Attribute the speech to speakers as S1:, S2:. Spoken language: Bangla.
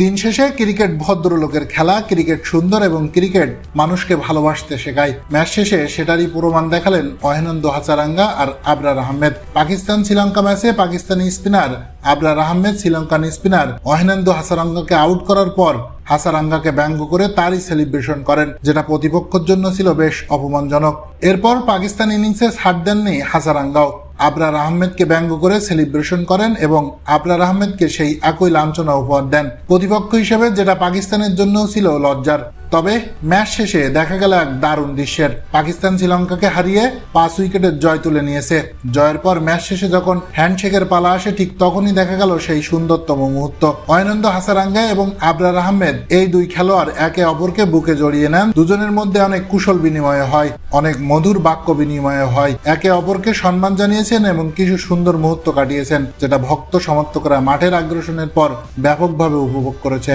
S1: দিন শেষে ক্রিকেট ভদ্রলোকের খেলা, ক্রিকেট সুন্দর এবং ক্রিকেট মানুষকে ভালোবাসতে শেখায়। ম্যাচ শেষে সেটারই প্রমাণ দেখালেন অহেনন্দ হাসারাঙ্গা আর আবরার আহমেদ। পাকিস্তান শ্রীলঙ্কা ম্যাচে পাকিস্তানি স্পিনার আবরার আহমেদ শ্রীলঙ্কান স্পিনার অহেনন্দ হাসারাঙ্গাকে আউট করার পর হাসারাঙ্গাকে ব্যঙ্গ করে তারই সেলিব্রেশন করেন, যেটা প্রতিপক্ষের জন্য ছিল বেশ অপমানজনক। এরপর পাকিস্তান ইনিংসে ছাড় দেননি হাসারাঙ্গাও আবরার আহমেদকে ব্যঙ্গ করে সেলিব্রেশন করেন এবং আবরার আহমেদকে সেই একই লাঞ্ছনা উপহার দেন। প্রতিপক্ষ হিসেবে যেটা পাকিস্তানের জন্যও ছিল লজ্জার। তবে ম্যাচ শেষে দেখা গেল এক দারুণ দৃশ্যের। পাকিস্তান শ্রীলঙ্কাকে হারিয়ে পাঁচ উইকেটের জয় তুলে নিয়েছে। জয়ের পর ম্যাচ শেষে যখন হ্যান্ডশেকের পালা আসে, ঠিক তখনই দেখা গেল সেই সুন্দরতম মুহূর্ত। অয়নন্দ হাসারাঙ্গা এবং আবরার আহমেদ এই দুই খেলোয়াড় একে অপরকে বুকে জড়িয়ে নেন। দুজনের মধ্যে অনেক কুশল বিনিময় হয়, অনেক মধুর বাক্য বিনিময় হয়। একে অপরকে সম্মান জানিয়েছেন এবং কিছু সুন্দর মুহূর্ত কাটিয়েছেন, যেটা ভক্ত সমর্থকরা মাঠের আগ্রাসনের পর ব্যাপকভাবে উপভোগ করেছে।